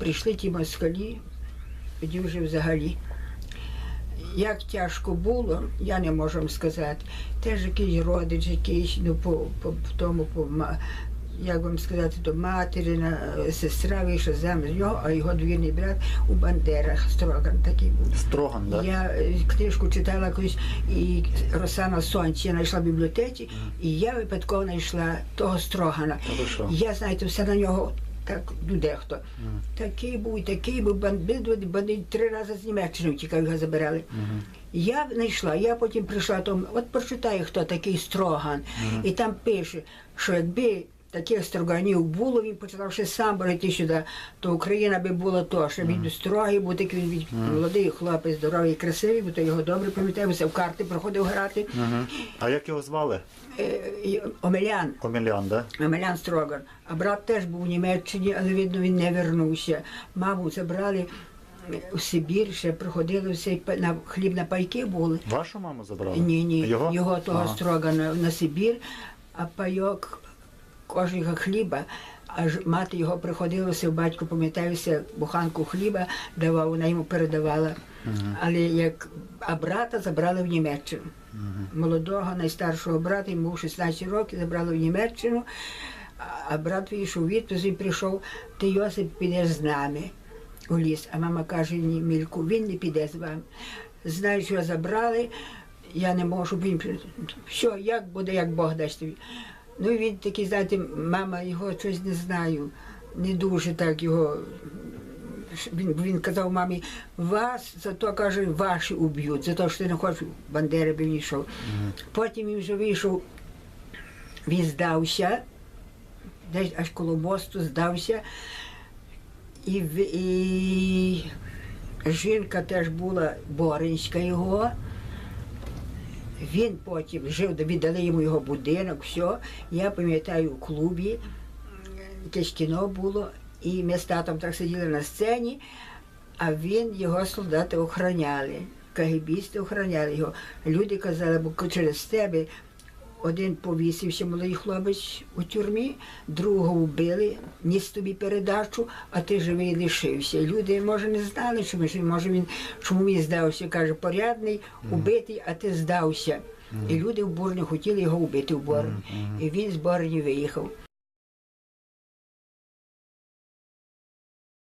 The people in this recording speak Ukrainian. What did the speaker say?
прийшли ті москалі, тоді вже взагалі. Як тяжко було, я не можу вам сказати. Теж якийсь родич, якийсь, ну, по, по, по тому, по, як вам сказати, то материна сестра вийшла заміж нього, а його двірний брат у Бандерах Строган такий був. Строган, да? Я е, книжку читала колись і Роса на сонці. Я знайшла в бібліотеці, і я випадково знайшла того Строгана. Я знаєте, все на нього так дехто. Mm. Такий був, і такий був бандит, бандит три рази з Німеччини втікав, його забирали. Я знайшла, я потім прийшла, там, от прочитаю, хто такий Строган. І там пише, що якби таких строганів було, він починав ще сам брати сюди, то Україна би була то, що він строгий був, такий він молодий хлопець, здоровий, красивий, бо то його добре пам'ятаю, все в карти проходив грати. Мгм. А як його звали? Е, Омелян. Комілян, да? Мамелян Строган. А брат теж був в Німеччині, але видно, він не вернувся. Маму забрали у Сибір, ще приходили все, на хліб на пайки були. Вашу маму забрали? Ні, ні, Його? його, того Ага. Строгана на Сибір, а пайок кожного хліба. Аж мати його приходила, все батько, пам'ятаюся, буханку хліба давав, вона йому передавала. Але як а брата забрали в Німеччину. Молодого, найстаршого брата, йому був 16 років, забрали в Німеччину, а- брат вийшов відпуск і прийшов, ти Йосип підеш з нами у ліс. А мама каже, ні, Мільку, він не піде з вами. Знаю, що забрали, я не можу, він що, як буде, як Бог дасть тобі. Ну він такий, знаєте, мама його щось не знаю, не дуже так його. Він, він казав мамі, вас за то каже, ваші уб'ють, за те, що ти не хочеш, Бандери би вийшов. Потім він вже вийшов, він здався, десь аж коло мосту здався. І, і жінка теж була Боринська його. Він потім жив, віддали йому його будинок, все. Я пам'ятаю у клубі, якесь кіно було, і ми з татом так сиділи на сцені, а він, його солдати охороняли. Кагібісти охороняли його. Люди казали, бо через тебе один повісився молодий хлопець у тюрмі, другого вбили, ніс тобі передачу, а ти живий лишився. Люди, може, не знали, чому ж, може він, чому він здався. Каже, порядний, убитий, а ти здався. І люди в Борні хотіли його вбити в Борні. І він з Борні виїхав.